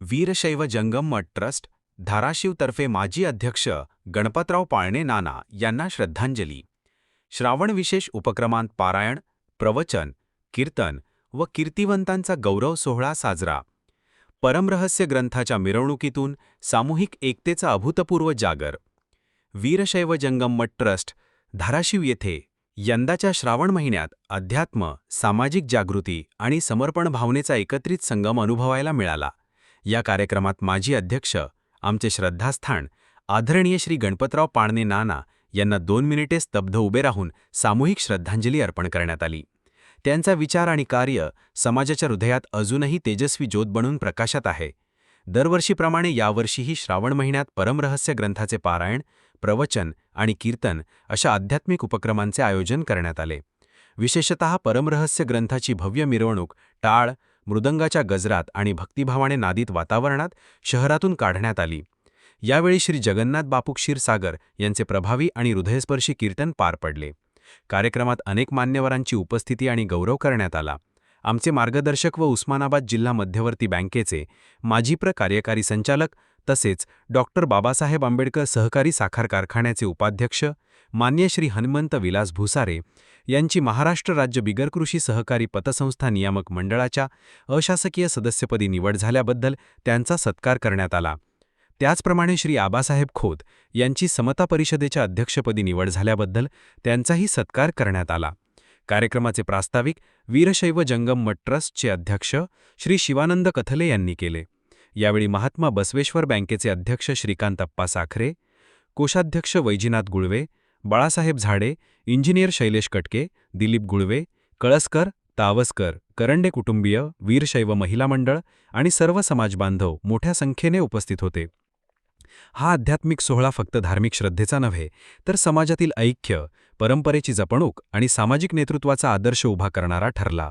वीरशैव जंगम मठ ट्रस्ट धाराशिवतर्फे माजी अध्यक्ष गणपतराव पाळणे नाना यांना श्रद्धांजली. श्रावण विशेष उपक्रमांत पारायण प्रवचन कीर्तन व कीर्तिवंतांचा गौरव सोहळा साजरा. परमरहस्य ग्रंथाच्या मिरवणुकीतून सामूहिक एकतेचा अभूतपूर्व जागर. वीरशैव जंगम मठ ट्रस्ट धाराशिव येथे यंदाच्या श्रावण महिन्यात अध्यात्म सामाजिक जागृती आणि समर्पण भावनेचा एकत्रित संगम अनुभवायला मिळाला. या कार्यक्रमात माजी अध्यक्ष आमचे श्रद्धास्थान आदरणीय श्री गणपतराव पाणणे नाना यांना दोन मिनिटे स्तब्ध उभे राहून सामूहिक श्रद्धांजली अर्पण करण्यात आली. त्यांचा विचार आणि कार्य समाजाच्या हृदयात अजूनही तेजस्वी ज्योत बनून प्रकाशात आहे. दरवर्षीप्रमाणे यावर्षीही श्रावण महिन्यात परमरहस्य ग्रंथाचे पारायण प्रवचन आणि कीर्तन अशा आध्यात्मिक उपक्रमांचे आयोजन करण्यात आले. विशेषतः परमरहस्य ग्रंथाची भव्य मिरवणूक टाळ मृदंगाच्या गजरात आणि भक्तिभावाने नादित वातावरणात शहरातून काढण्यात आली. यावेळी श्री जगन्नाथ बापू क्षीरसागर यांचे प्रभावी आणि हृदयस्पर्शी कीर्तन पार पडले. कार्यक्रमात अनेक मान्यवरांची उपस्थिती आणि गौरव करण्यात आला. आमचे मार्गदर्शक व उस्मानाबाद जिल्हा मध्यवर्ती बँकेचे माजी प्र कार्यकारी संचालक तसेच डॉक्टर बाबासाहेब आंबेडकर सहकारी साखर कारखान्याचे उपाध्यक्ष मान्य श्री हनुमंत विलास भुसारे यांची महाराष्ट्र राज्य बिगरकृषी सहकारी पतसंस्था नियामक मंडळाच्या अशासकीय सदस्यपदी निवड झाल्याबद्दल त्यांचा सत्कार करण्यात आला. त्याचप्रमाणे श्री आबासाहेब खोत यांची समता परिषदेच्या अध्यक्षपदी निवड झाल्याबद्दल त्यांचाही सत्कार करण्यात आला. कार्यक्रमाचे प्रास्ताविक वीरशैव जंगम मठ ट्रस्टचे अध्यक्ष श्री शिवानंद कथले यांनी केले. यावेळी महात्मा बसवेश्वर बँकेचे अध्यक्ष श्रीकांत अप्पा साखरे कोषाध्यक्ष वैजीनाथ गुळवे बाळासाहेब झाडे इंजिनियर शैलेश कटके दिलीप गुळवे कळसकर तावसकर करंडे कुटुंबीय वीरशैव महिला मंडळ आणि सर्व समाजबांधव मोठ्या संख्येने उपस्थित होते. हा आध्यात्मिक सोहळा फक्त धार्मिक श्रद्धेचा नव्हे तर समाजातील ऐक्य परंपरेची जपणूक आणि सामाजिक नेतृत्वाचा आदर्श उभा करणारा ठरला.